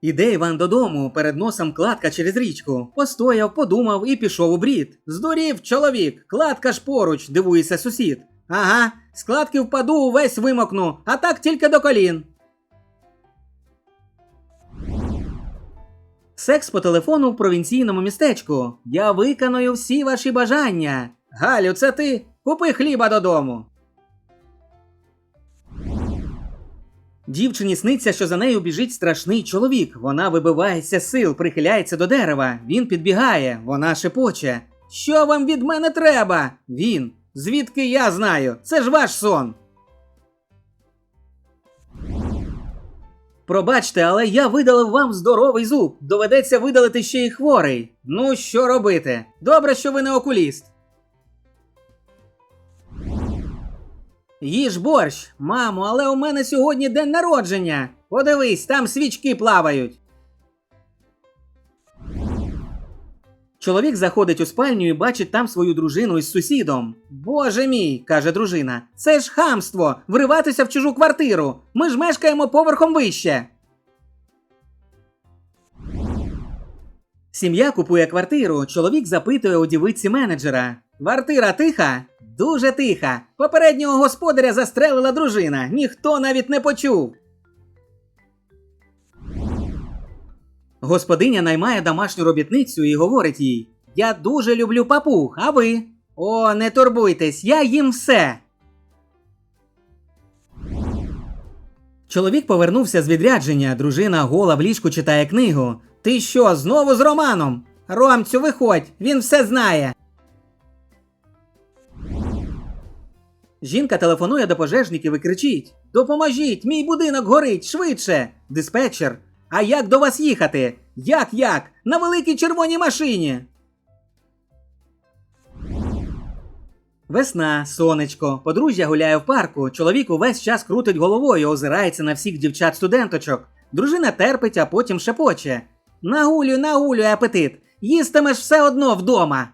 Іде Іван додому, перед носом кладка через річку. Постояв, подумав і пішов у брід. Здурів чоловік, кладка ж поруч, дивується сусід. Ага, з кладки впаду, увесь вимокну, а так тільки до колін. Секс по телефону в провінційному містечку. Я виконую всі ваші бажання. Галю, це ти? Купи хліба додому. Дівчині сниться, що за нею біжить страшний чоловік. Вона вибивається сил, прихиляється до дерева. Він підбігає, вона шепоче. Що вам від мене треба? Він. Звідки я знаю? Це ж ваш сон. Пробачте, але я видалив вам здоровий зуб. Доведеться видалити ще й хворий. Ну, що робити? Добре, що ви не окуліст. Їж борщ, мамо, але у мене сьогодні день народження. Подивись, там свічки плавають. Чоловік заходить у спальню і бачить там свою дружину із сусідом. Боже мій, каже дружина, це ж хамство вриватися в чужу квартиру. Ми ж мешкаємо поверхом вище. Сім'я купує квартиру. Чоловік запитує у дівиці менеджера: Квартира тиха? Дуже тиха. Попереднього господаря застрелила дружина. Ніхто навіть не почув. Господиня наймає домашню робітницю і говорить їй: Я дуже люблю папуг, а ви? О, не турбуйтесь, я їм все. Чоловік повернувся з відрядження, дружина гола в ліжку читає книгу. Ти що, знову з Романом? Ромцю, виходь, він все знає. Жінка телефонує до пожежників і кричить: Допоможіть, мій будинок горить швидше. Диспетчер. А як до вас їхати? Як як? На великій червоній машині. Весна, сонечко, подружжя гуляє в парку. Чоловік увесь час крутить головою, озирається на всіх дівчат-студенточок. Дружина терпить, а потім шепоче. Нагулюй, нагулюй апетит. Їстимеш все одно вдома.